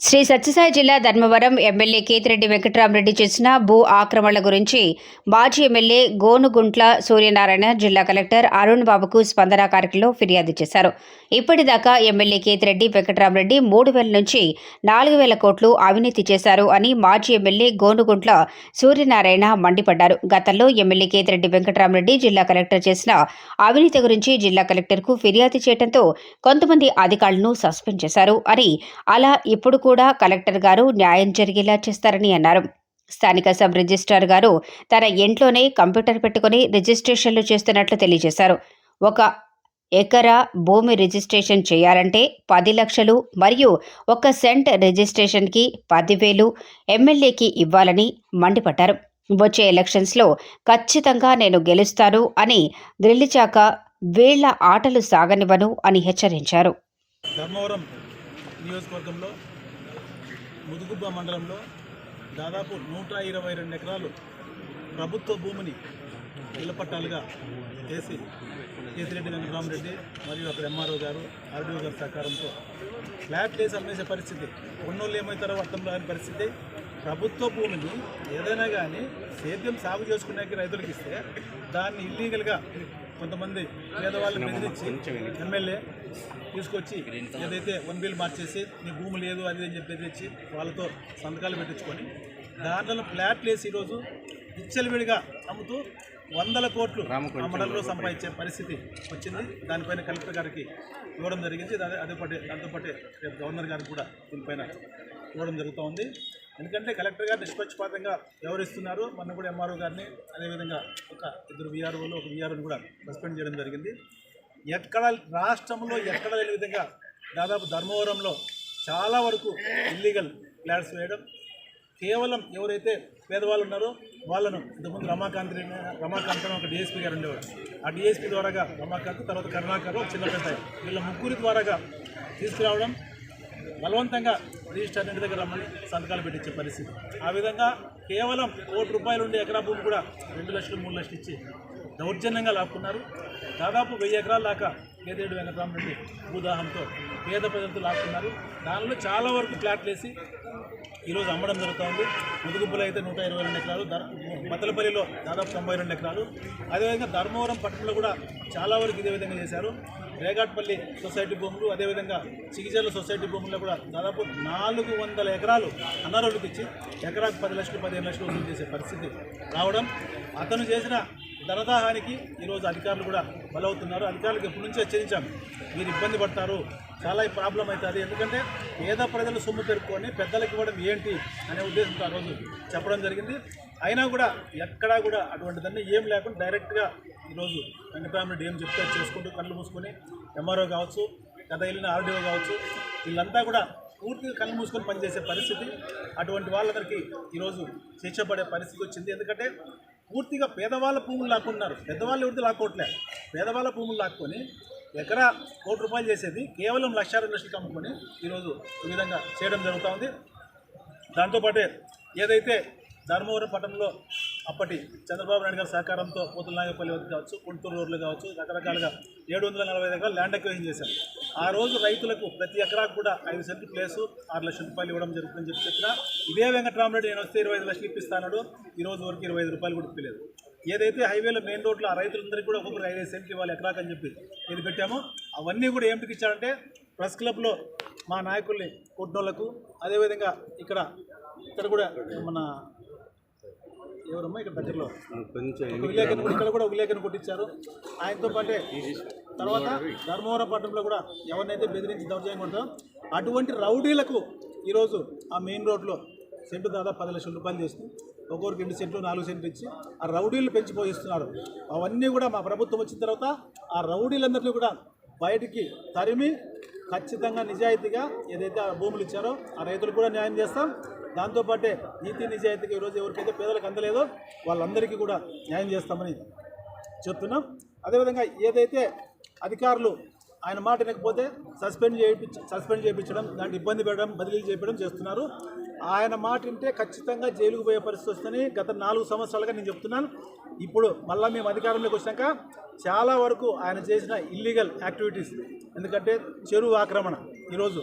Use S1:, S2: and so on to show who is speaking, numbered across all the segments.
S1: శ్రీ సత్యసాయి జిల్లా ధర్మవరం ఎమ్మెల్యే కేతిరెడ్డి వెంకట్రామరెడ్డి చేసిన భూ ఆక్రమణల గురించి మాజీ ఎమ్మెల్యే గోనుగుంట్ల సూర్యనారాయణ జిల్లా కలెక్టర్ అరుణ్ బాబుకు స్పందన కార్యక్రమంలో ఫిర్యాదు చేశారు. ఇప్పటిదాకా ఎమ్మెల్యే కేతిరెడ్డి వెంకట్రామరెడ్డి మూడు వేల నుంచి నాలుగు వేల కోట్లు అవినీతి చేశారు అని మాజీ ఎమ్మెల్యే గోనుగుంట్ల సూర్యనారాయణ మండిపడ్డారు. గతంలో ఎమ్మెల్యే కేతిరెడ్డి వెంకట్రామరెడ్డి జిల్లా కలెక్టర్ చేసిన అవినీతి గురించి జిల్లా కలెక్టర్కు ఫిర్యాదు చేయడంతో కొంతమంది అధికారులను సస్పెండ్ చేశారు. అని అలా ఇప్పుడు కూడా కలెక్టర్ గారు న్యాయం జరిగేలా చేస్తారని అన్నారు. స్థానిక సబ్ రిజిస్ట్రార్ గారు తన ఇంట్లోనే కంప్యూటర్ పెట్టుకుని రిజిస్ట్రేషన్లు చేస్తున్నట్లు తెలియజేశారు. ఒక ఎకరా భూమి రిజిస్ట్రేషన్ చేయాలంటే పది లక్షలు మరియు ఒక సెంట్ రిజిస్ట్రేషన్కి పదివేలు ఎమ్మెల్యేకి ఇవ్వాలని మండిపడ్డారు. వచ్చే ఎలక్షన్స్లో ఖచ్చితంగా నేను గెలుస్తాను అని గ్రిల్లిచాక వీళ్ళ ఆటలు సాగనివ్వను అని హెచ్చరించారు.
S2: ధర్మవరం నియోజకవర్గంలో ముదుగుబ్బ మండలంలో దాదాపు నూట ఇరవై రెండు ఎకరాలు ప్రభుత్వ భూమిని ఇళ్ళపట్టాలుగా చేసి కేసిరెడ్డి వెంకటరామరెడ్డి మరియు అక్కడ ఎంఆర్ఓ గారు ఆర్డీఓ గారి సహకారంతో ఫ్లాట్ వేసి అమ్మేసే పరిస్థితి ఉన్నోళ్ళు ఏమవుతారో అర్థం రాని పరిస్థితి. ప్రభుత్వ భూమిని ఏదైనా కానీ సేద్యం సాగు చేసుకునే రైతులకు ఇస్తే దాన్ని ఇల్లీగల్గా కొంతమంది పేదవాళ్ళని బెదిరించి ఎమ్మెల్యే తీసుకొచ్చి ఏదైతే వన్ బిల్ మార్చేసి నీ భూమి లేదు అది అని చెప్పి బెదిరించి వాళ్ళతో సంతకాలు పెట్టించుకొని దాంట్లో ఫ్లాట్లు వేసి ఈరోజు విచ్చలవిడిగా అమ్ముతూ వందల కోట్లు మండలంలో సంపాదించే పరిస్థితి వచ్చింది. దానిపైన కలెక్టర్ గారికి ఇవ్వడం జరిగింది. అదే అదే పాటే దాంతోపాటే రేపు గవర్నర్ గారికి కూడా దీనిపైన ఇవ్వడం జరుగుతూ ఉంది. ఎందుకంటే కలెక్టర్ గారు నిష్పక్షపాతంగా వ్యవహరిస్తున్నారు. మొన్న కూడా ఎంఆర్ఓ గారిని అదేవిధంగా ఒక ఇద్దరు విఆర్ఓలు ఒక విఆర్ఓని కూడా సస్పెండ్ చేయడం జరిగింది. ఎక్కడ రాష్ట్రంలో ఎక్కడ లేని విధంగా దాదాపు ధర్మవరంలో చాలా వరకు ఇల్లీగల్ ఫ్లాట్స్ వేయడం కేవలం ఎవరైతే పేదవాళ్ళు ఉన్నారో వాళ్ళను ఇంతకుముందు రమాకాంత్ రమాకాంత్ అని ఒక డిఎస్పీ గారు ఉండేవారు. ఆ డిఎస్పీ ద్వారాగా రమాకాంత్ తర్వాత కరుణాకర్ చిన్న పెద్ద వీళ్ళ ముగ్గురి ద్వారాగా తీసుకురావడం బలవంతంగా రిజిస్టర్ ఇంటి దగ్గర రమ్మని సంతకాలు పెట్టించే పరిస్థితి. ఆ విధంగా కేవలం కోటి రూపాయలు ఉండే ఎకరా భూమి కూడా రెండు లక్షలు మూడు లక్షలు ఇచ్చి దౌర్జన్యంగా లాక్కున్నారు. దాదాపు వెయ్యి ఎకరాల దాకా పేదేడు వెంకటరామరెడ్డి భూదాహంతో పేద ప్రజలతో లాక్కున్నారు. దానిలో చాలా వరకు ఫ్లాట్లు వేసి ఈరోజు అమ్మడం జరుగుతుంది. ముదుగుబ్బులు అయితే నూట ఇరవై రెండు ఎకరాలు ధర్ మతలపల్లిలో దాదాపు తొంభై రెండు ఎకరాలు. అదేవిధంగా ధర్మవరం పట్టణంలో కూడా చాలా వరకు ఇదే విధంగా చేశారు. రేగాట్పల్లి సొసైటీ భూములు అదేవిధంగా చిగిజల్ల సొసైటీ భూముల్లో కూడా దాదాపు నాలుగు వందల ఎకరాలు అన్నారోళ్ళకి ఇచ్చి ఎకరాకు పది లక్షలు పదిహేను లక్షలు వసూలు చేసే పరిస్థితి రావడం. అతను చేసిన ధనదాహానికి ఈరోజు అధికారులు కూడా బలవుతున్నారు. అధికారులకు ఎప్పటి నుంచో హెచ్చరించాము మీరు ఇబ్బంది పడతారు. చాలా ప్రాబ్లం అవుతుంది. ఎందుకంటే పేద ప్రజలు సొమ్ము పెరుక్కొని పెద్దలకు ఇవ్వడం ఏంటి అనే ఉద్దేశంతో ఆ రోజు చెప్పడం జరిగింది. అయినా కూడా ఎక్కడా కూడా అటువంటిదన్నీ ఏం లేకుండా డైరెక్ట్గా ఈరోజు వెంకటరామరెడ్డి ఏం చెప్తే చేసుకుంటూ కళ్ళు మూసుకొని ఎంఆర్ఓ కావచ్చు గత వెళ్ళిన ఆర్డీఓ కావచ్చు వీళ్ళంతా కూడా పూర్తిగా కళ్ళు మూసుకొని పనిచేసే పరిస్థితి. అటువంటి వాళ్ళందరికీ ఈరోజు చేర్చబడే పరిస్థితి వచ్చింది. ఎందుకంటే పూర్తిగా పేదవాళ్ళ భూములు లాక్కున్నారు. పెద్దవాళ్ళు ఎవరిది లాక్కోవట్లే పేదవాళ్ళ భూములు లాక్కొని ఎకరా కోటి రూపాయలు చేసేది కేవలం లక్ష రెండు లక్షలకు అమ్ముకొని ఈరోజు ఈ విధంగా చేయడం జరుగుతూ ఉంది. దాంతోపాటే ఏదైతే ధర్మవరం పట్టణంలో అప్పటి చంద్రబాబు నాయుడు గారి సహకారంతో పోతులనాగపల్లి వద్ద కావచ్చు గుంటూరు రోడ్లు కావచ్చు రకరకాలుగా ఏడు వందల నలభై ఎకరాలు ల్యాండ్ అక్వేషన్ చేశారు. ఆ రోజు రైతులకు ప్రతి ఎకరాకు కూడా ఐదు సెంట్లు ప్లేసు ఆరు లక్షల రూపాయలు ఇవ్వడం జరుగుతుందని చెప్పి చెప్పిన ఇదే వెంకటరామరెడ్డి నేను వస్తే ఇరవై ఐదు లక్షలు ఇప్పిస్తాడు ఈ రోజు వరకు ఇరవై ఐదు రూపాయలు కూడా ఇప్పలేదు. ఏదైతే హైవేలో మెయిన్ రోడ్లో ఆ రైతులందరికీ కూడా ఒక్కొక్కరు ఐదు సెంట్లు ఇవ్వాలి ఎకరాకు అని చెప్పి ఇది పెట్టామో అవన్నీ కూడా ఏమిటికి ఇచ్చారంటే ప్రెస్ క్లబ్లో మా నాయకుల్ని కొట్టినోళ్ళకు అదేవిధంగా ఇక్కడ ఇక్కడ కూడా మన ఎవరమ్మా ఇక్కడ దగ్గరలో కూడా- ఇక్కడ కూడా ఒక విలేకరిని కొట్టించారు. ఆయనతో పాటే తర్వాత ధర్మవరం పట్టణంలో కూడా ఎవరినైతే బెదిరించి దౌర్జన్యం కొడతారో అటువంటి రౌడీలకు ఈరోజు ఆ మెయిన్ రోడ్లో సెంటు దాదాపు పది లక్షల రూపాయలు చేస్తూ ఒక్కొక్కరికి రెండు సెంట్లు నాలుగు సెంట్లు ఇచ్చి ఆ రౌడీలు పెంచిపోయిస్తున్నారు అవన్నీ కూడా మా ప్రభుత్వం వచ్చిన తర్వాత ఆ రౌడీలందరినీ కూడా బయటికి తరిమి ఖచ్చితంగా నిజాయితీగా ఏదైతే ఆ భూములు ఇచ్చారో ఆ రైతులకు కూడా న్యాయం చేస్తాం. దాంతోపాటే నీతి నిజాయితీగా ఈరోజు ఎవరికైతే పేదలకు అందలేదో వాళ్ళందరికీ కూడా న్యాయం చేస్తామని చెప్తున్నాం. అదేవిధంగా ఏదైతే అధికారులు ఆయన మాట వినకపోతే సస్పెండ్ చేయించ సస్పెండ్ చేయించడం దాంట్లో ఇబ్బంది పెట్టడం బదిలీలు చేయడం చేస్తున్నారు. ఆయన మాట వింటే ఖచ్చితంగా జైలుకు పోయే పరిస్థితి వస్తుందని గత నాలుగు సంవత్సరాలుగా నేను చెప్తున్నాను. ఇప్పుడు మళ్ళీ మేము అధికారంలోకి వచ్చాక చాలా వరకు ఆయన చేసిన ఇల్లీగల్ యాక్టివిటీస్ ఎందుకంటే చెరువు ఆక్రమణ ఈరోజు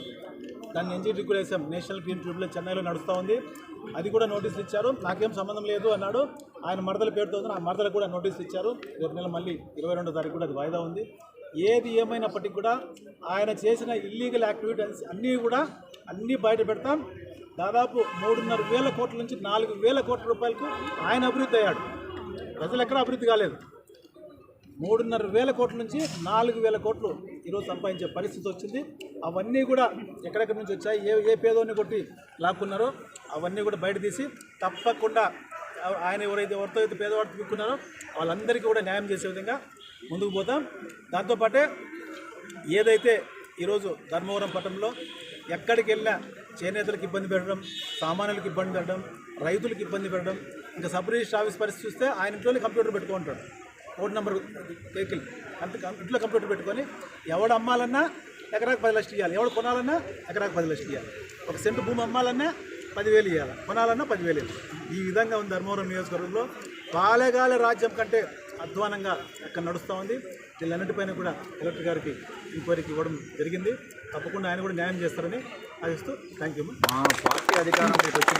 S2: దాన్ని ఎన్జీటీ కూడా వేసాం. నేషనల్ గ్రీన్ ట్రిబ్యునల్ చెన్నైలో నడుస్తూ ఉంది. అది కూడా నోటీసులు ఇచ్చారు. నాకేం సంబంధం లేదు అన్నాడు. ఆయన మరదల పేరుతో ఆ మరదలకు కూడా నోటీసులు ఇచ్చారు. రేపు నెల మళ్ళీ ఇరవై రెండో తారీఖు కూడా అది వాయిదా ఉంది. ఏది ఏమైనప్పటికీ కూడా ఆయన చేసిన ఇల్లీగల్ యాక్టివిటీస్ అన్నీ కూడా అన్నీ బయట పెడతాం. దాదాపు మూడున్నర వేల కోట్ల నుంచి నాలుగు వేల కోట్ల రూపాయలకు ఆయన అభివృద్ధి అయ్యాడు. ప్రజలు ఎక్కడ అభివృద్ధి కాలేదు. మూడున్నర వేల కోట్ల నుంచి నాలుగు వేల కోట్లు ఈరోజు సంపాదించే పరిస్థితి వచ్చింది. అవన్నీ కూడా ఎక్కడెక్కడి నుంచి వచ్చాయి ఏ ఏ పేదోని కొట్టి లాక్కున్నారో అవన్నీ కూడా బయట తీసి తప్పకుండా ఆయన ఎవరైతే ఎవరితో అయితే పేదవాడు తిప్పుకున్నారో వాళ్ళందరికీ కూడా న్యాయం చేసే విధంగా ముందుకు పోతాం. దాంతోపాటే ఏదైతే ఈరోజు ధర్మవరం పట్టణంలో ఎక్కడికి వెళ్ళినా చేనేతలకు ఇబ్బంది పెట్టడం సామాన్యులకు ఇబ్బంది పెట్టడం రైతులకు ఇబ్బంది పెట్టడం ఇంకా సబ్ రిజిస్టర్ ఆఫీస్ పరిస్థితి చూస్తే ఆయన ఇంట్లోనే కంప్యూటర్ పెట్టుకుంటాడు ఫోన్ నెంబర్ వెహికల్. అంత ఇంట్లో కంప్యూటర్ పెట్టుకొని ఎవడు అమ్మాలన్నా ఎకరాకు పది లక్షలు ఇవ్వాలి ఎవడు కొనాలన్నా ఎకరాకు పది లక్షలు ఇవ్వాలి ఒక సెంటు భూమి అమ్మాలన్నా పదివేలు ఇవ్వాలి కొనాలన్నా పదివేలు ఇవ్వాలి. ఈ విధంగా ఉంది ధర్మవరం నియోజకవర్గంలో. బాలగాల రాజ్యం కంటే అధ్వానంగా అక్కడ నడుస్తూ ఉంది. వీళ్ళన్నిటిపైన కూడా కలెక్టర్ గారికి ఇంక్వైరీకి ఇవ్వడం జరిగింది. తప్పకుండా ఆయన కూడా న్యాయం చేస్తారని ఆశిస్తూ థ్యాంక్ యూ
S3: మా పార్టీ అధికారంలోకి వచ్చిన